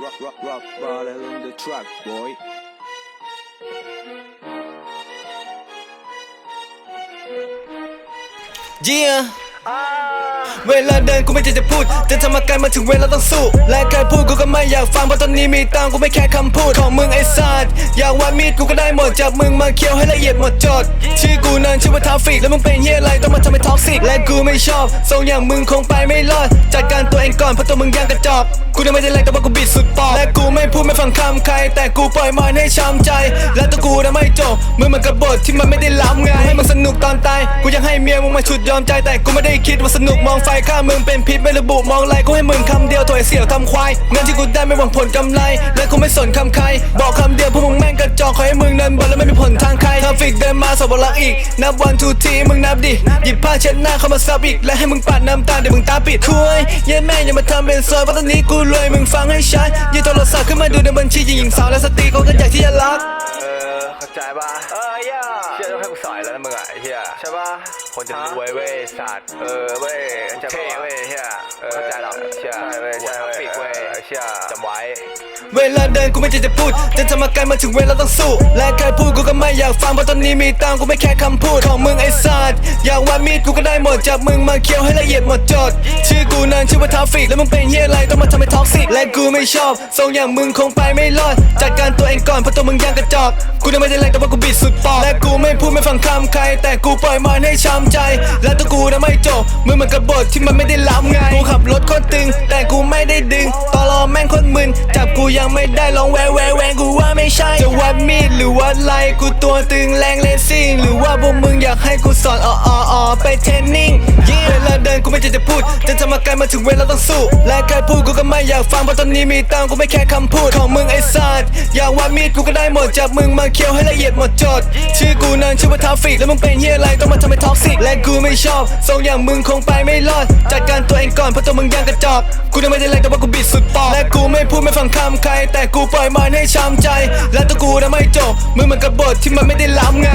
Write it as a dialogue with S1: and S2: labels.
S1: rock, rock, rock, rock, bottle on the track, boy.
S2: Yeah. เวลาเดินกูไม่ใจจะพูด แต่ทำอาการมาถึงเวลาต้องสู้ และใครพูดกูก็ไม่อยากฟังเพราะตอนนี้มีตังกูไม่แค่คำพูด ของมึงไอ้สัตว์อยากวาดมีดกูก็ได้หมดจากมึงมาเคี้ยวให้ละเอียดหมดจด ชื่อกูนั้นชื่อว่าทาฟิกแล้วมึงเป็นเฮียอะไรต้องมาทำให้ท็อกซิกและกูไม่ชอบทรงอย่างมึงคงไปไม่รอด จัดการตัวเองก่อนเพราะตัวมึงยังกระจอกกูยังไม่ได้แรงแต่ว่ากูบิดสุดปอกและกูไม่พูดไม่ฟังคำใคร แต่กูปล่อยมันให้ช้ำใจ และตัวกูนั้นไม่จบมึงมันกระบฏที่มันไม่ได้ล้ำไงให้มึงสนุกตอนตายกูยังให้เมียมึงมาฉุดยอมใจแต่กูไม่ได้คิดว่าสนุกมองไฟข้ามึงเป็นพิษไม่ระบุมองไรกูให้มึงคำเดียวถอยเสี่ยวทำควายเงินที่กูได้ไม่หวังผลกำไรและกูไม่สนคำใคร บอกคำเดียวพวกมึงแม่งกระจอกขอให้มึงเดินบนแล้วไม่มีผลทางใครทาฟิกเดินมาสบรักอีก นับวันทูทีมึงนับดิหยิบผ้าเช็ดหน้าเข้ามาซับอีกและให้มึงปาดน้ำตาเดี๋ยวมึงตาปิดคุยเย็นแม่อย่ามาทำเป็นซอยเพราะตอนนี้กูรวยมึงฟังให้ชัดหยิบโทรศัพท์ขึ้นมาดูในบัญชีหญิงสาวและสตรีเขาก็อยากที่จะรัก
S3: เออเข้าใจป่ะ นะมึงอะไอ้เฮีย
S4: ใช่ป่ะ
S3: คนจะรวยเว้ยสัตว์เออเว้ย
S4: จะ
S3: เท่เว้ยเฮีย
S4: เออ
S3: เข้าใจหรอกเชื่อ
S4: ใช่เว้ยใช่เว้ย
S3: ฟิกเว้ยเชื่อจำไว้
S2: เวลาเดินกูไม่ใจจะพูดแต่ทำอาการมาถึงเวลาต้องสู้ และใครพูดกูก็ไม่อยากฟังเพราะตอนนี้มีตังกูไม่แค่คำพูดของมึงไอ้สัตว์อยากวาดมีดกูก็ได้หมดจากมึงมาเคี้ยวให้ละเอียดหมดจด ชื่อกูนั้นชื่อว่าทาฟิกแล้วมึงเป็นเฮียอะไรต้องมาทำให้ท็อกซิกและกูไม่ชอบทรงอย่างมึงคงไปไม่รอดจัดการตัวเองก่อนเพราะตัวมึงยังกระจอกกูยังไม่ได้แรงแต่ว่ากูบิดสุดปอกและกูไม่พูดไม่ฟังคำใคร แต่กูปล่อยมันให้ช้ำใจ และตัวกูนั้นไม่จบมึงมันกบฏที่มันไม่ได้ล้ำไงกูขับรถโคตรตึง แต่กูไม่ได้ดึงต ยังไม่ได้ลองแววแววแวงกูว่าไม่ใช่ จะวัดมีดหรือวัดไรกูตัวตึงแรงเลสาพวกมึงอยากให้กูสอนอ๋ออ๋ออ๋อไปเทรนนิ่งยิ่งเวลาเดินกูไม่ใจจะพูดแต่ทำอาการมาถึงเวลาต้องสู้ และใครพูดกูก็ไม่อยากฟังเพราะตอนนี้มีตังค์กูไม่แค่คำพูดของมึงไอ้สัตว์อยากวัดมีดกูก็ได้หมดจากมึงมาเคี้ยวให้ละเอียดหมดจด ชื่อกูนั้นชื่อว่าทาฟิกแล้วมึงเป็นเฮียอะไรต้องมาทำให้ท็อกซิกและกูไม่ชอบทรงอย่างมึงคงไปไม่รอดจัดการตัวเองก่อนเพราะตัวมึงยังกระจอกกูยังไม่ได้แรงแต่ว่ากูบิดสุดปอกและกูไม่พูดไม่ฟังคำใคร แต่กูปล่อยมันให้ช้ำใจ และตัวกูนั้นไม่จบมึงมันกบฏที่มันไม่ได้ล้ำไง